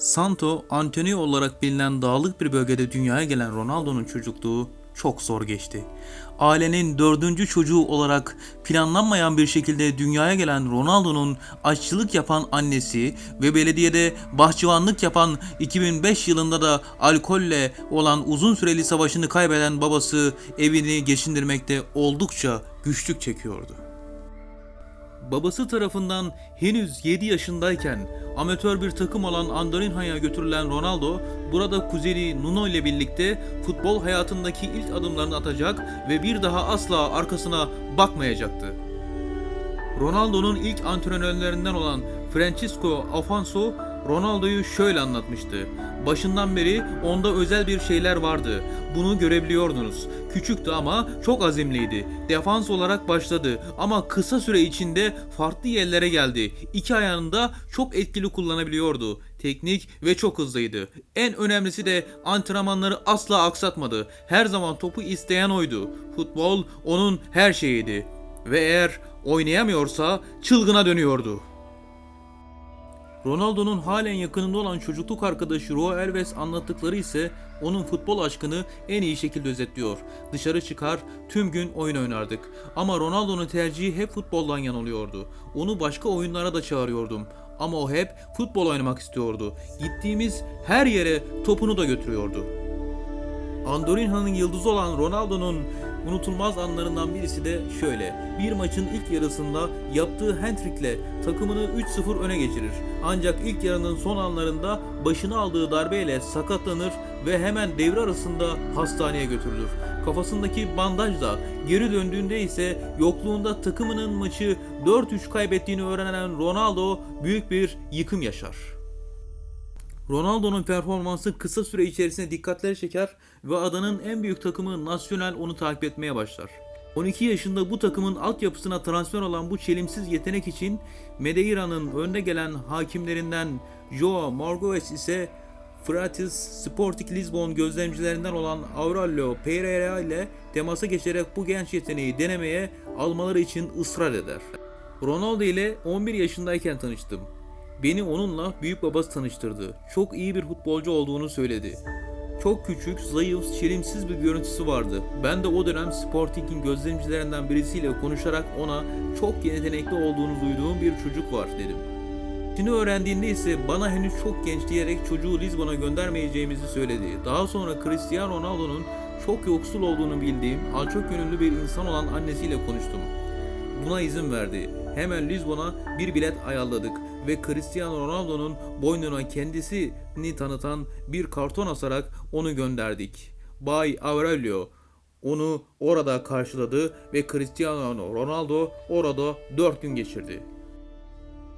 Santo Antonio olarak bilinen dağlık bir bölgede dünyaya gelen Ronaldo'nun çocukluğu çok zor geçti. Ailenin dördüncü çocuğu olarak planlanmayan bir şekilde dünyaya gelen Ronaldo'nun aşçılık yapan annesi ve belediyede bahçıvanlık yapan 2005 yılında da alkolle olan uzun süreli savaşını kaybeden babası evini geçindirmekte oldukça güçlük çekiyordu. Babası tarafından henüz 7 yaşındayken amatör bir takım olan Andorinha'ya götürülen Ronaldo burada kuzeni Nuno ile birlikte futbol hayatındaki ilk adımlarını atacak ve bir daha asla arkasına bakmayacaktı. Ronaldo'nun ilk antrenörlerinden olan Francisco Afonso Ronaldo'yu şöyle anlatmıştı. Başından beri onda özel bir şeyler vardı. Bunu görebiliyordunuz. Küçüktü ama çok azimliydi. Defans olarak başladı ama kısa süre içinde farklı yerlere geldi. İki ayağını da çok etkili kullanabiliyordu. Teknik ve çok hızlıydı. En önemlisi de antrenmanları asla aksatmadı. Her zaman topu isteyen oydu. Futbol onun her şeyiydi. Ve eğer oynayamıyorsa çılgına dönüyordu. Ronaldo'nun halen yakınında olan çocukluk arkadaşı Ro Alves anlattıkları ise onun futbol aşkını en iyi şekilde özetliyor. Dışarı çıkar, tüm gün oyun oynardık. Ama Ronaldo'nun tercihi hep futboldan yan oluyordu. Onu başka oyunlara da çağırıyordum. Ama o hep futbol oynamak istiyordu. Gittiğimiz her yere topunu da götürüyordu. Andorinha'nın yıldızı olan Ronaldo'nun unutulmaz anlarından birisi de şöyle. Bir maçın ilk yarısında yaptığı hat-trick'le takımını 3-0 öne geçirir. Ancak ilk yarının son anlarında başına aldığı darbeyle sakatlanır ve hemen devre arasında hastaneye götürülür. Kafasındaki bandajla geri döndüğünde ise yokluğunda takımının maçı 4-3 kaybettiğini öğrenen Ronaldo büyük bir yıkım yaşar. Ronaldo'nun performansı kısa süre içerisinde dikkatleri çeker ve adanın en büyük takımı Nacional onu takip etmeye başlar. 12 yaşında bu takımın altyapısına transfer olan bu çelimsiz yetenek için Medeira'nın önde gelen hakimlerinden Joao Margoes ise Fratis Sporting Lisbon gözlemcilerinden olan Aurelio Pereira ile temasa geçerek bu genç yeteneği denemeye almaları için ısrar eder. Ronaldo ile 11 yaşındayken tanıştım. Beni onunla büyük babası tanıştırdı. Çok iyi bir futbolcu olduğunu söyledi. Çok küçük, zayıf, çelimsiz bir görüntüsü vardı. Ben de o dönem Sporting'in gözlemcilerinden birisiyle konuşarak ona çok yetenekli olduğunu duyduğum bir çocuk var dedim. Şimdi öğrendiğinde ise bana henüz çok genç diyerek çocuğu Lisbon'a göndermeyeceğimizi söyledi. Daha sonra Cristiano Ronaldo'nun çok yoksul olduğunu bildiğim, alçak gönüllü bir insan olan annesiyle konuştum. Buna izin verdi. Hemen Lisbon'a bir bilet ayarladık ve Cristiano Ronaldo'nun boynuna kendisini tanıtan bir karton asarak onu gönderdik. Bay Aurelio onu orada karşıladı ve Cristiano Ronaldo orada 4 gün geçirdi.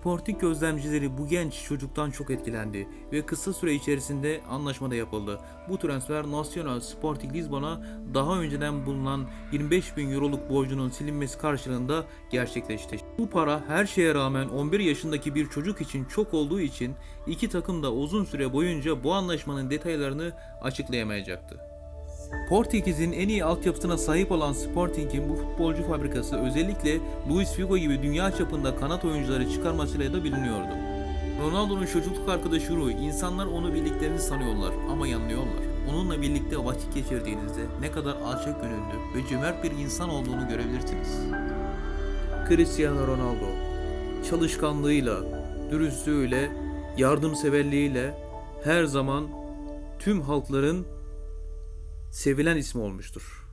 Sporting gözlemcileri bu genç çocuktan çok etkilendi ve kısa süre içerisinde anlaşma da yapıldı. Bu transfer Nacional Sporting Lisbon'a daha önceden bulunan 25 bin euroluk borcunun silinmesi karşılığında gerçekleşti. Bu para her şeye rağmen 11 yaşındaki bir çocuk için çok olduğu için iki takım da uzun süre boyunca bu anlaşmanın detaylarını açıklayamayacaktı. Portekiz'in en iyi altyapısına sahip olan Sporting'in bu futbolcu fabrikası özellikle Luis Figo gibi dünya çapında kanat oyuncuları çıkarmasıyla da biliniyordu. Ronaldo'nun çocukluk arkadaşı Rui, insanlar onu bildiklerini sanıyorlar ama yanılıyorlar. Onunla birlikte vakit geçirdiğinizde ne kadar alçak gönüllü ve cömert bir insan olduğunu görebilirsiniz. Cristiano Ronaldo, çalışkanlığıyla, dürüstlüğüyle, yardımseverliğiyle her zaman tüm halkların sevilen ismi olmuştur.